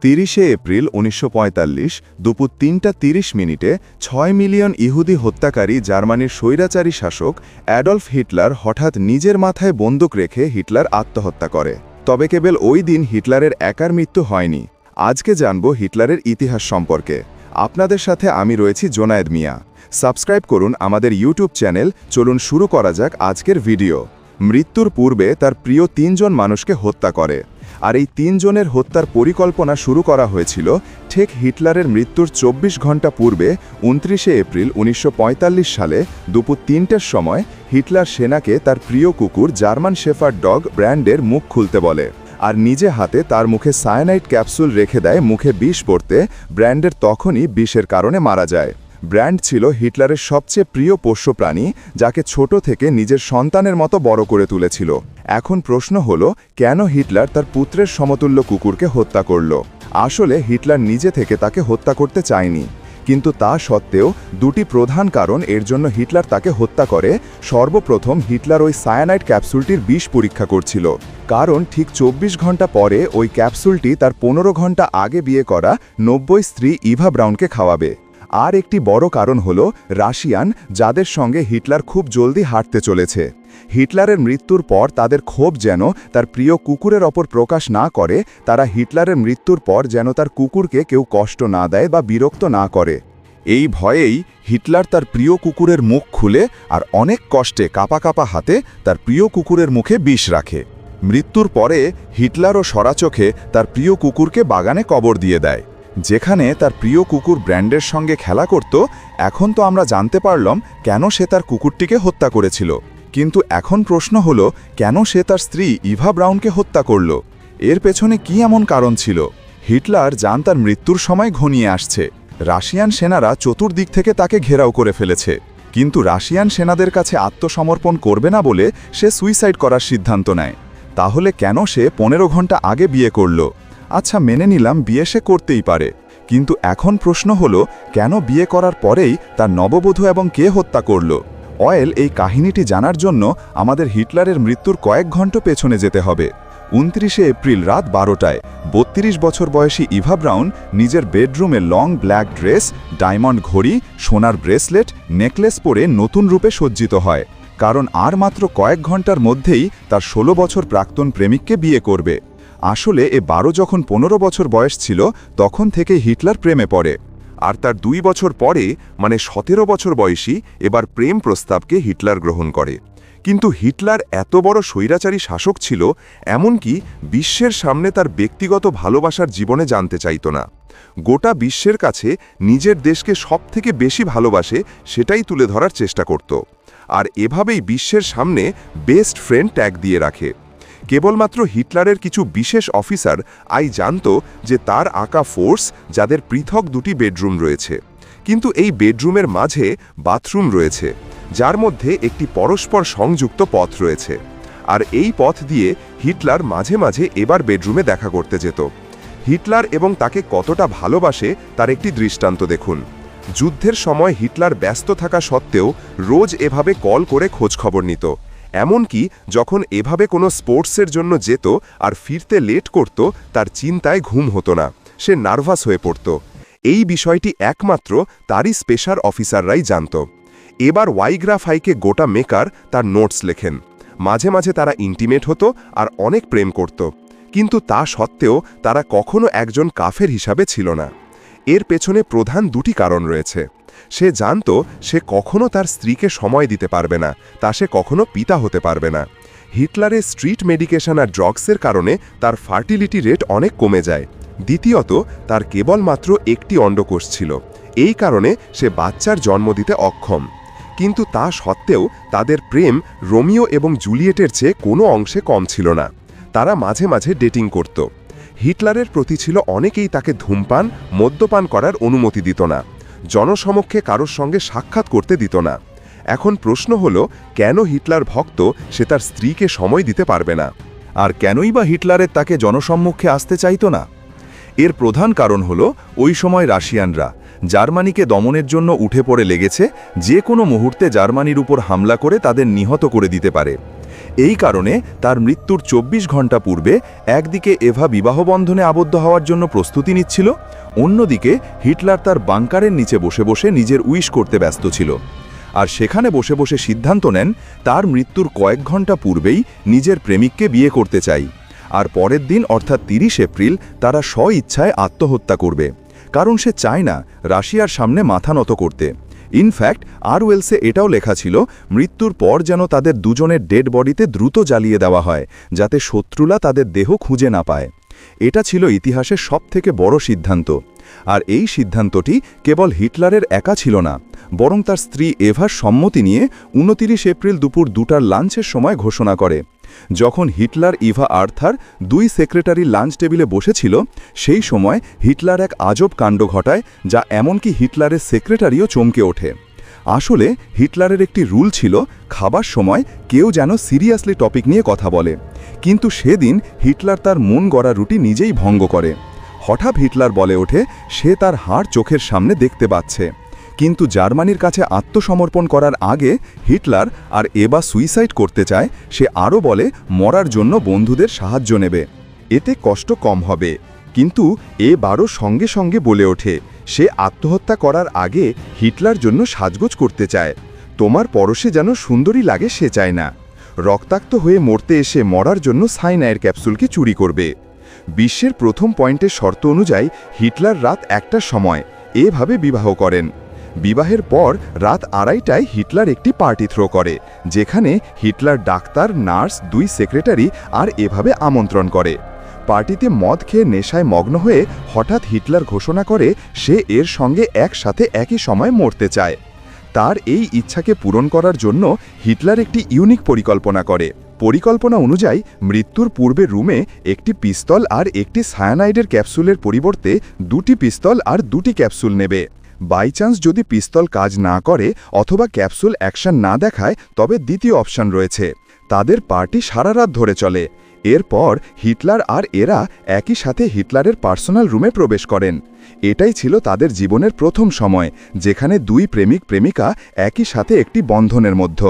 তিরিশে এপ্রিল উনিশশো পঁয়তাল্লিশ দুপুর তিনটা তিরিশ মিনিটে ছয় মিলিয়ন ইহুদি হত্যাকারী জার্মানির স্বৈরাচারী শাসক অ্যাডলফ হিটলার হঠাৎ নিজের মাথায় বন্দুক রেখে হিটলার আত্মহত্যা করে। তবে কেবল ওই দিন হিটলারের একার মৃত্যু হয়নি। আজকে জানব হিটলারের ইতিহাস সম্পর্কে। আপনাদের সাথে আমি রয়েছি জোনায়েদ মিয়া। সাবস্ক্রাইব করুন আমাদের ইউটিউব চ্যানেল। চলুন শুরু করা যাক আজকের ভিডিও। মৃত্যুর পূর্বে তার প্রিয় তিনজন মানুষকে হত্যা করে। আর এই তিনজনের হত্যার পরিকল্পনা শুরু করা হয়েছিল ঠিক হিটলারের মৃত্যুর ২৪ ঘণ্টা পূর্বে উনত্রিশে এপ্রিল উনিশশো পঁয়তাল্লিশ সালে দুপুর তিনটের সময় হিটলার সেনাকে তার প্রিয় কুকুর জার্মান শেফার ডগ ব্র্যান্ডের মুখ খুলতে বলে আর নিজে হাতে তার মুখে সায়ানাইট ক্যাপসুল রেখে দেয় মুখে বিষ পড়তে ব্র্যান্ডের তখনই বিষের কারণে মারা যায়। ব্র্যান্ড ছিল হিটলারের সবচেয়ে প্রিয় পোষ্য প্রাণী, যাকে ছোট থেকে নিজের সন্তানের মতো বড় করে তুলেছিল। এখন প্রশ্ন হল, কেন হিটলার তার পুত্রের সমতুল্য কুকুরকে হত্যা করল? আসলে হিটলার নিজে থেকে তাকে হত্যা করতে চায়নি। কিন্তু তা সত্ত্বেও দুটি প্রধান কারণ এর জন্য হিটলার তাকে হত্যা করে। সর্বপ্রথম হিটলার ওই সায়ানাইট ক্যাপসুলটির বিষ পরীক্ষা করছিল। কারণ ঠিক ২৪ ঘণ্টা পরে ওই ক্যাপসুলটি তার পনেরো ঘণ্টা আগে বিয়ে করা নব্বই স্ত্রী ইভা ব্রাউনকে খাওয়াবে। আর একটি বড় কারণ হল রাশিয়ান, যাদের সঙ্গে হিটলার খুব জলদি হাঁটতে চলেছে। হিটলারের মৃত্যুর পর তাদের ক্ষোভ যেন তার প্রিয় কুকুরের ওপর প্রকাশ না করে, তারা হিটলারের মৃত্যুর পর যেন তার কুকুরকে কেউ কষ্ট না দেয় বা বিরক্ত না করে। এই ভয়েই হিটলার তার প্রিয় কুকুরের মুখ খুলে আর অনেক কষ্টে কাপা কাপা হাতে তার প্রিয় কুকুরের মুখে বিষ রাখে। মৃত্যুর পরে হিটলারও সরাচোখে তার প্রিয় কুকুরকে বাগানে কবর দিয়ে দেয়। যেখানে তার প্রিয় কুকুর ব্র্যান্ডের সঙ্গে খেলা করত, এখন তো আমরা জানতে পারলাম কেন সে তার কুকুরটিকে হত্যা করেছিল। কিন্তু এখন প্রশ্ন হল, কেন সে তার স্ত্রী ইভা ব্রাউনকে হত্যা করল? এর পেছনে কি এমন কারণ ছিল? হিটলার যান তার মৃত্যুর সময় ঘনিয়ে আসছে। রাশিয়ান সেনারা চতুর্দিক থেকে তাকে ঘেরাও করে ফেলেছে। কিন্তু রাশিয়ান সেনাদের কাছে আত্মসমর্পণ করবে না বলে সে সুইসাইড করার সিদ্ধান্ত নেয়। তাহলে কেন সে পনেরো ঘণ্টা আগে বিয়ে করল? আচ্ছা মেনে নিলাম, বিয়ে সে করতেই পারে। কিন্তু এখন প্রশ্ন হলো, কেন বিয়ে করার পরেই তার নববধূ এবং কে হত্যা করল? অয়েল, এই কাহিনীটি জানার জন্য আমাদের হিটলারের মৃত্যুর কয়েক ঘণ্টা পেছনে যেতে হবে। উনত্রিশে এপ্রিল রাত বারোটায়, বত্রিশ বছর বয়সী ইভা ব্রাউন নিজের বেডরুমে লং ব্ল্যাক ড্রেস, ডায়মন্ড ঘড়ি, সোনার ব্রেসলেট, নেকলেস পরে নতুন রূপে সজ্জিত হয়। কারণ আর মাত্র কয়েক ঘণ্টার মধ্যেই তার ১৬ বছর প্রাক্তন প্রেমিককে বিয়ে করবে। আসলে এ বারো যখন পনেরো বছর বয়স ছিল, তখন থেকে হিটলার প্রেমে পড়ে। আর তার দুই বছর পরে মানে সতেরো বছর বয়সী, এবার প্রেম প্রস্তাবকে হিটলার গ্রহণ করে। কিন্তু হিটলার এত বড় স্বৈরাচারী শাসক ছিল, এমনকি বিশ্বের সামনে তার ব্যক্তিগত ভালোবাসার জীবনে জানতে চাইত না। গোটা বিশ্বের কাছে নিজের দেশকে সবথেকে বেশি ভালোবাসে, সেটাই তুলে ধরার চেষ্টা করত। আর এভাবেই বিশ্বের সামনে বেস্ট ফ্রেন্ড ট্যাগ দিয়ে রাখে। কেবলমাত্র হিটলারের কিছু বিশেষ অফিসার, আই জানত যে তার আঁকা ফোর্স যাদের পৃথক দুটি বেডরুম রয়েছে। কিন্তু এই বেডরুমের মাঝে বাথরুম রয়েছে, যার মধ্যে একটি পরস্পর সংযুক্ত পথ রয়েছে। আর এই পথ দিয়ে হিটলার মাঝে মাঝে এবার বেডরুমে দেখা করতে যেত। হিটলার এবং তাকে কতটা ভালোবাসে তার একটি দৃষ্টান্ত দেখুন। যুদ্ধের সময় হিটলার ব্যস্ত থাকা সত্ত্বেও রোজ এভাবে কল করে খোঁজখবর নিত। এমনকি যখন এভাবে কোনো স্পোর্টসের জন্য যেত আর ফিরতে লেট করত, তার চিন্তায় ঘুম হতো না। সে নার্ভাস হয়ে পড়ত। এই বিষয়টি একমাত্র তারই স্পেশাল অফিসাররাই জানত। এবার ওয়াইগ্রাফাইকে গোটা মেকার তার নোটস লেখেন। মাঝে মাঝে তারা ইন্টিমেট হতো আর অনেক প্রেম করত। কিন্তু তা সত্ত্বেও তারা কখনো একজন কাফের হিসাবে ছিল না। এর পেছনে প্রধান দুটি কারণ রয়েছে। সে জানত সে কখনো তার স্ত্রীকে সময় দিতে পারবে না, তা সে কখনো পিতা হতে পারবে না। হিটলারের স্ট্রিট মেডিকেশন আর ড্রগসের কারণে তার ফার্টিলিটি রেট অনেক কমে যায়। দ্বিতীয়ত, তার কেবলমাত্র একটি অন্ডকোষ ছিল। এই কারণে সে বাচ্চার জন্ম দিতে অক্ষম। কিন্তু তা সত্ত্বেও তাদের প্রেম রোমিও এবং জুলিয়েটের চেয়ে কোনো অংশে কম ছিল না। তারা মাঝে মাঝে ডেটিং করত। হিটলারের প্রতি ছিল অনেকেই তাকে ধূমপান, মদ্যপান করার অনুমতি দিত না। জনসমক্ষে কারোর সঙ্গে সাক্ষাৎ করতে দিত না। এখন প্রশ্ন হল, কেন হিটলার ভক্ত সে তার স্ত্রীকে সময় দিতে পারবে না? আর কেনই বা হিটলারের তাকে জনসম্মুখে আসতে চাইত না? এর প্রধান কারণ হল, ওই সময় রাশিয়ানরা জার্মানিকে দমনের জন্য উঠে পড়ে লেগেছে, যে কোনো মুহূর্তে জার্মানির উপর হামলা করে তাদের নিহত করে দিতে পারে। এই কারণে তার মৃত্যুর ২৪ ঘণ্টা পূর্বে একদিকে এভা বিবাহবন্ধনে আবদ্ধ হওয়ার জন্য প্রস্তুতি নিচ্ছিল, অন্যদিকে হিটলার তার বাংকারের নিচে বসে বসে নিজের উইশ করতে ব্যস্ত ছিল। আর সেখানে বসে বসে সিদ্ধান্ত নেন, তার মৃত্যুর কয়েক ঘণ্টা পূর্বেই নিজের প্রেমিককে বিয়ে করতে চাই। আর পরের দিন, অর্থাৎ তিরিশ এপ্রিল, তারা স্ব ইচ্ছায় আত্মহত্যা করবে। কারণ সে চায় না রাশিয়ার সামনে মাথা নত করতে। ইনফ্যাক্ট আর ওয়েলসে এটাও লেখা ছিল, মৃত্যুর পর যেন তাদের দুজনের ডেড বডিতে দ্রুত জ্বালিয়ে দেওয়া হয়, যাতে শত্রুলা তাদের দেহ খুঁজে না পায়। এটা ছিল ইতিহাসের সবথেকে বড় সিদ্ধান্ত। আর এই সিদ্ধান্তটি কেবল হিটলারের একা ছিল না, বরং তার স্ত্রী এভার সম্মতি নিয়ে উনতিরিশ এপ্রিল দুপুর দুটার লাঞ্চের সময় ঘোষণা করে। যখন হিটলার ইভা আর্থার দুই সেক্রেটারি লাঞ্চ টেবিলে বসেছিল, সেই সময় হিটলার এক আজব কাণ্ড ঘটায় যা এমনকি হিটলারের সেক্রেটারিও চমকে ওঠে। আসলে হিটলারের একটি রুল ছিল, খাবার সময় কেউ যেন সিরিয়াসলি টপিক নিয়ে কথা বলে। কিন্তু সেদিন হিটলার তার মন গড়া রুটি নিজেই ভঙ্গ করে। হঠাৎ হিটলার বলে ওঠে, সে তার হাড় চোখের সামনে দেখতে পাচ্ছে। কিন্তু জার্মানির কাছে আত্মসমর্পণ করার আগে হিটলার আর এবা সুইসাইড করতে চায়, সে আরও বলে, মরার জন্য বন্ধুদের সাহায্য নেবে। এতে কষ্ট কম হবে। কিন্তু এ বারো সঙ্গে সঙ্গে বলে ওঠে, সে আত্মহত্যা করার আগে হিটলার জন্য সাজগোজ করতে চায়। তোমার পরশে যেন সুন্দরী লাগে সে চায় না। রক্তাক্ত হয়ে মরতে এসে মরার জন্য সাইনায়ের ক্যাপসুলকে চুরি করবে। বিশ্বের প্রথম পয়েন্টের শর্ত অনুযায়ী হিটলার রাত একটার সময় এভাবে বিবাহ করেন। বিবাহের পর রাত আড়াইটায় হিটলার একটি পার্টি থ্রো করে, যেখানে হিটলার ডাক্তার, নার্স, দুই সেক্রেটারি আর এভাবে আমন্ত্রণ করে। পার্টিতে মদ খেয়ে নেশায় মগ্ন হয়ে হঠাৎ হিটলার ঘোষণা করে সে এর সঙ্গে একসাথে একই সময় মরতে চায়। তার এই ইচ্ছাকে পূরণ করার জন্য হিটলার একটি ইউনিক পরিকল্পনা করে। পরিকল্পনা অনুযায়ী মৃত্যুর পূর্বে রুমে একটি পিস্তল আর একটি সায়ানাইডের ক্যাপসুলের পরিবর্তে দুটি পিস্তল আর দুটি ক্যাপসুল নেবে। বাই চান্স যদি পিস্তল কাজ না করে অথবা ক্যাপসুল অ্যাকশন না দেখায়, তবে দ্বিতীয় অপশন রয়েছে। তাদের পার্টি সারা রাত ধরে চলে। এরপর হিটলার আর এরা একই সাথে হিটলারের পার্সোনাল রুমে প্রবেশ করেন। এটাই ছিল তাদের জীবনের প্রথম সময়, যেখানে দুই প্রেমিক প্রেমিকা একই সাথে একটি বন্ধনের মধ্য।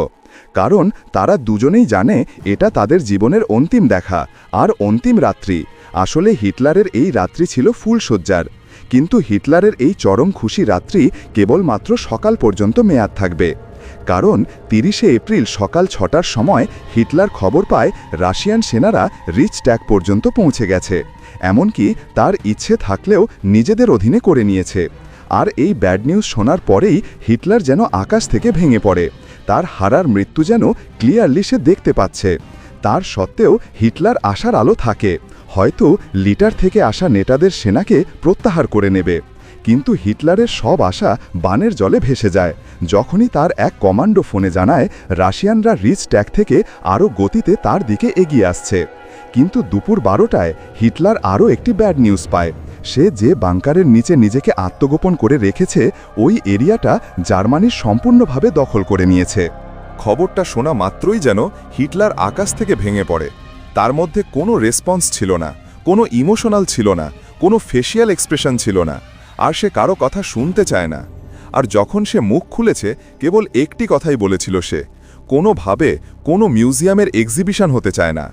কারণ তারা দুজনেই জানে এটা তাদের জীবনের অন্তিম দেখা, আর অন্তিম রাত্রি। আসলে হিটলারের এই রাত্রি ছিল ফুলশয্যার কিন্তু হিটলারের এই চরম খুশি রাত্রি কেবলমাত্র সকাল পর্যন্ত মেয়াদ থাকবে। কারণ তিরিশে এপ্রিল সকাল ছটার সময় হিটলার খবর পায় রাশিয়ান সেনারা রিচ ট্যাগ পর্যন্ত পৌঁছে গেছে। এমনকি তার ইচ্ছে থাকলেও নিজেদের অধীনে করে নিয়েছে। আর এই ব্যাড নিউজ শোনার পরেই হিটলার যেন আকাশ থেকে ভেঙে পড়ে। তার হারার মৃত্যু যেন ক্লিয়ারলি সে দেখতে পাচ্ছে। তার সত্ত্বেও হিটলার আশার আলো থাকে। হয়তো লিটার থেকে আসা নেতাদের সেনাকে প্রত্যাহার করে নেবে। কিন্তু হিটলারের সব আশা বানের জলে ভেসে যায়। যখনই তার এক কমান্ডো ফোনে জানায়, রাশিয়ানরা রিচ ট্যাগ থেকে আরও গতিতে তার দিকে এগিয়ে আসছে। কিন্তু দুপুর বারোটায় হিটলার আরও একটি ব্যাড নিউজ পায়। সে যে বাংকারের নিচে নিজেকে আত্মগোপন করে রেখেছে, ওই এরিয়াটা জার্মানির সম্পূর্ণভাবে দখল করে নিয়েছে। খবরটা শোনা মাত্রই যেন হিটলার আকাশ থেকে ভেঙে পড়ে। তার মধ্যে কোনো রেসপন্স ছিল না, কোনো ইমোশনাল ছিল না, কোনো ফেসিয়াল এক্সপ্রেশন ছিল না, আর সে কারও কথা শুনতে চায় না। আর যখন সে মুখ খুলেছে, কেবল একটি কথাই বলেছিল সে, কোনোভাবে কোনো মিউজিয়ামের এক্সিবিশন হতে চায় না।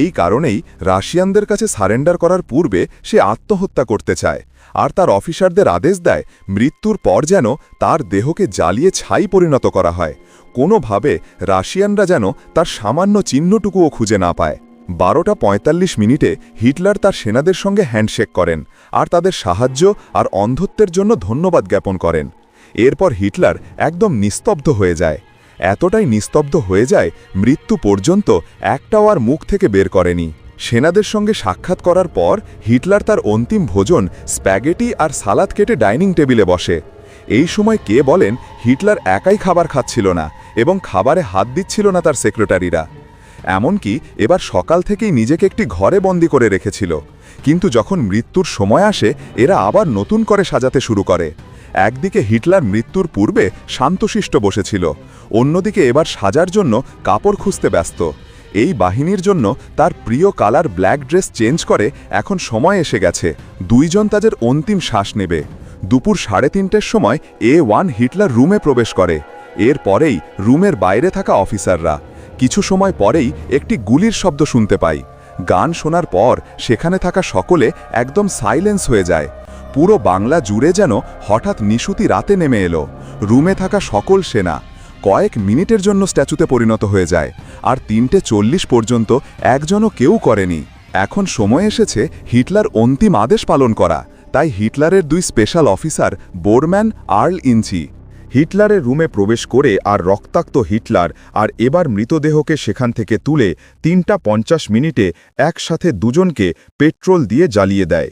এই কারণেই রাশিয়ানদের কাছে সারেন্ডার করার পূর্বে সে আত্মহত্যা করতে চায়, আর তার অফিসারদের আদেশ দেয়, মৃত্যুর পর যেন তার দেহকে জ্বালিয়ে ছাই পরিণত করা হয়। কোনোভাবে রাশিয়ানরা যেন তার সামান্য চিহ্নটুকুও খুঁজে না পায়। বারোটা পঁয়তাল্লিশ মিনিটে হিটলার তার সেনাদের সঙ্গে হ্যান্ডশেক করেন আর তাদের সাহায্য আর অন্ধত্বের জন্য ধন্যবাদ জ্ঞাপন করেন। এরপর হিটলার একদম নিস্তব্ধ হয়ে যায়। এতটাই নিস্তব্ধ হয়ে যায় মৃত্যু পর্যন্ত একটাও আর মুখ থেকে বের করেনি। সেনাদের সঙ্গে সাক্ষাৎ করার পর হিটলার তার অন্তিম ভোজন স্প্যাগেটি আর সালাদ কেটে ডাইনিং টেবিলে বসে। এই সময় কে বলেন, হিটলার একাই খাবার খাচ্ছিল না এবং খাবারে হাত দিচ্ছিল না তার সেক্রেটারিরা। এমনকি এবার সকাল থেকেই নিজেকে একটি ঘরে বন্দি করে রেখেছিল। কিন্তু যখন মৃত্যুর সময় আসে, এরা আবার নতুন করে সাজাতে শুরু করে। একদিকে হিটলার মৃত্যুর পূর্বে শান্তশিষ্ট বসেছিল, অন্যদিকে এবার সাজার জন্য কাপড় খুঁজতে ব্যস্ত। এই বাহিনীর জন্য তার প্রিয় কালার ব্ল্যাক ড্রেস চেঞ্জ করে এখন সময় এসে গেছে, দুইজন তাদের অন্তিম শ্বাস নেবে। দুপুর সাড়ে তিনটের সময় এ ওয়ান হিটলার রুমে প্রবেশ করে। এর পরেই রুমের বাইরে থাকা অফিসাররা। কিছু সময় পরেই একটি গুলির শব্দ শুনতে পাই। গান শোনার পর সেখানে থাকা সকলে একদম সাইলেন্স হয়ে যায়। পুরো বাংলা জুড়ে যেন হঠাৎ নিশুতি রাতে নেমে এলো। রুমে থাকা সকল সেনা কয়েক মিনিটের জন্য স্ট্যাচুতে পরিণত হয়ে যায় আর তিনটে চল্লিশ পর্যন্ত একজনও কেউ করেনি। এখন সময় এসেছে হিটলার অন্তিম আদেশ পালন করা। তাই হিটলারের দুই স্পেশাল অফিসার বোরম্যান আর্ল ইঞ্চি হিটলারের রুমে প্রবেশ করে আর রক্তাক্ত হিটলার আর এবার মৃতদেহকে সেখান থেকে তুলে তিনটা পঞ্চাশ মিনিটে একসাথে দুজনকে পেট্রোল দিয়ে জ্বালিয়ে দেয়।